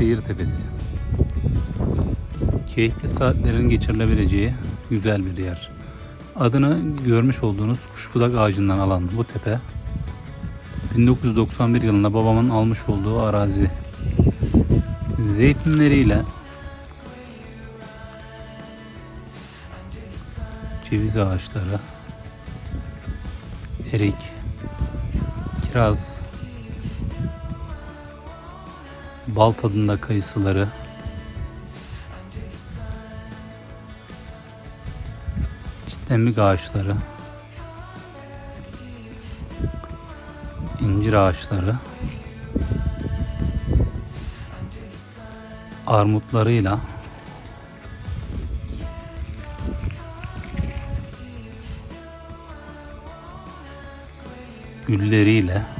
Seyir Tepesi. Keyifli saatlerin geçirilebileceği güzel bir yer. Adını görmüş olduğunuz kuşbudak ağacından alan bu tepe 1991 yılında babamın almış olduğu arazi. Zeytinleriyle ceviz ağaçları, erik, kiraz, bal tadında kayısıları, çitlembik ağaçları, incir ağaçları, armutlarıyla. Gülleriyle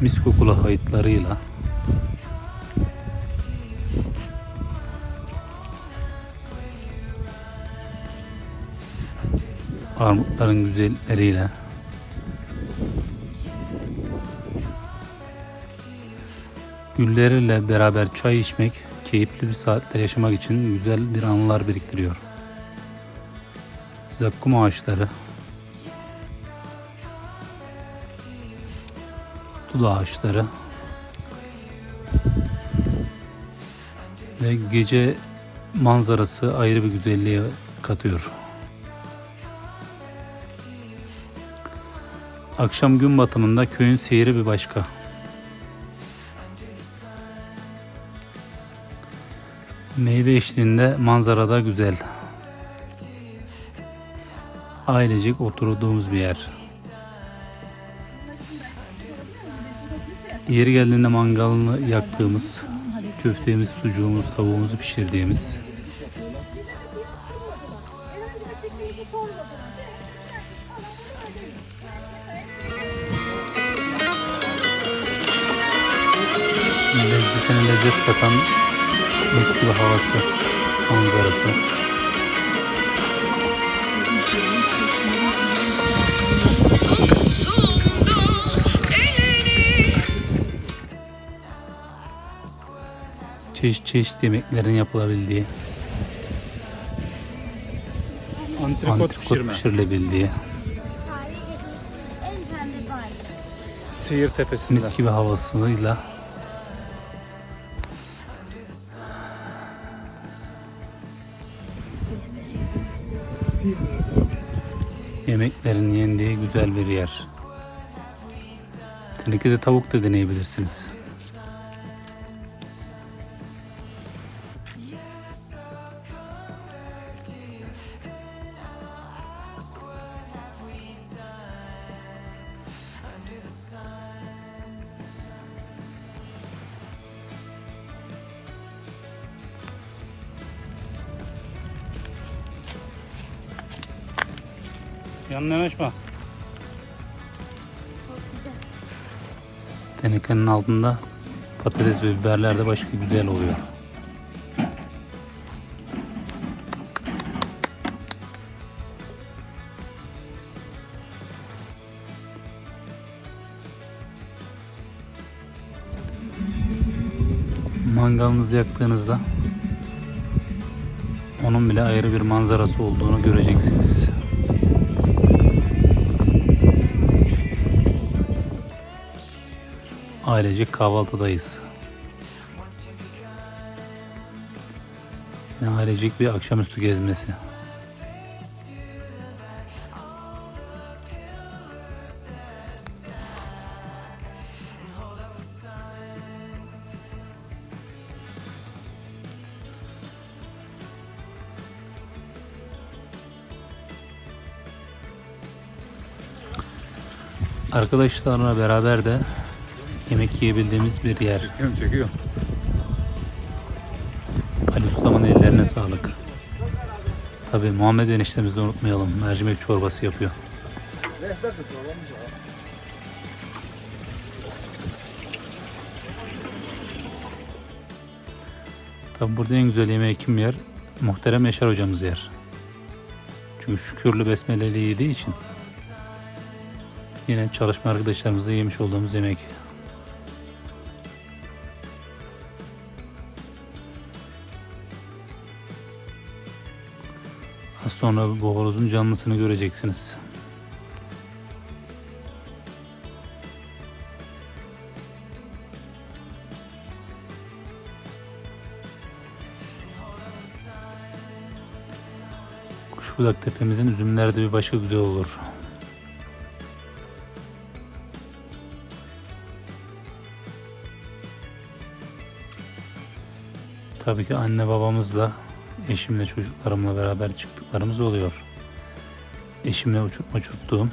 mis kokulu hayıtlarıyla armutların güzelleriyle gülleriyle beraber çay içmek keyifli bir saatler yaşamak için güzel bir anılar biriktiriyor. Zakkum ağaçları dul ağaçları ve gece manzarası ayrı bir güzelliğe katıyor. Akşam gün batımında köyün seyri bir başka. Meyve eşliğinde manzarada güzel. Ailecek oturduğumuz bir yer. Yeri geldiğinde mangalını yaktığımız, köftemiz, sucuğumuz, tavuğumuzu pişirdiğimiz lezzetine lezzet katan mis gibi havası, manzarası. Çeşit çeşit yemeklerin yapılabildiği, Antrikot, antrikot pişirme. pişirilebildiği. Seyir tepesinde. mis gibi havasıyla yemeklerin yendiği güzel bir yer. Tenekede tavuk da deneyebilirsiniz. Yanına yanaşma. Tenekenin altında patates ve biberler de başka güzel oluyor. Mangalınızı yaktığınızda onun bile ayrı bir manzarası olduğunu göreceksiniz. Ailecek kahvaltıdayız. Yine ailecek bir akşamüstü gezmesi. Arkadaşlarla beraber de yemek yiyebildiğimiz bir yer. Çekiyorum çekiyorum. Ali Usta'nın ellerine sağlık. Tabii Muhammed eniştemizi de unutmayalım. Mercimek çorbası yapıyor. Tabii burada en güzel yemeği kim yer? Muhterem Yaşar hocamız yer. Çünkü şükürlü besmeleli yediği için yine çalışma arkadaşlarımızla yemiş olduğumuz yemek sonra bu horozun canlısını göreceksiniz. Kuşbudak tepemizin üzümleri de bir başka güzel olur. Tabii ki anne babamızla, eşimle çocuklarımla beraber çıktıklarımız oluyor. Eşimle uçurtma uçurttuğum,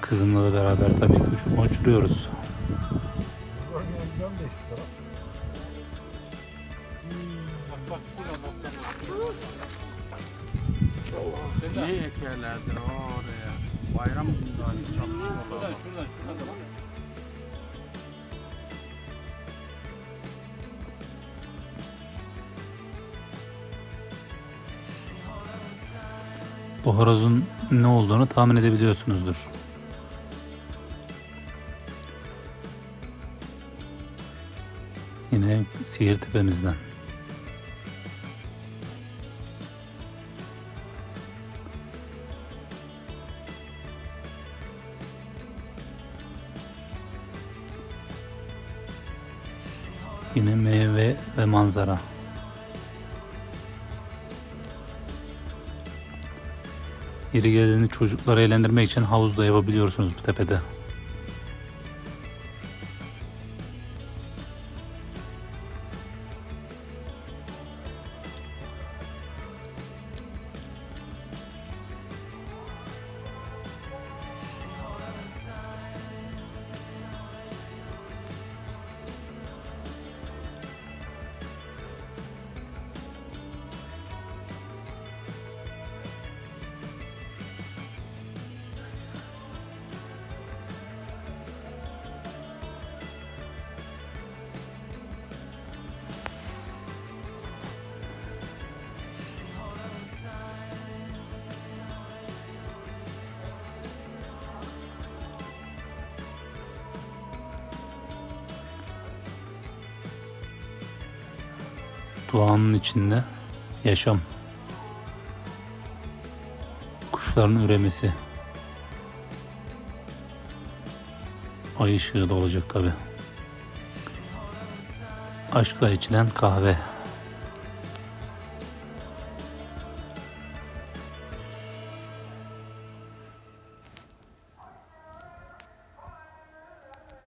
kızımla da beraber tabii ki uçurtma uçuruyoruz. Ne ekerlerdir oraya? Bayram günü Şuradan şuradan şuradan Bu horozun ne olduğunu tahmin edebiliyorsunuzdur. Yine sihir tepemizden. Yine meyve ve manzara. Yeri geldiğinde çocukları eğlendirmek için havuzda yapabiliyorsunuz bu tepede. Doğanın içinde yaşam. Kuşların üremesi. Ay ışığı da olacak tabi. Aşkla içilen kahve.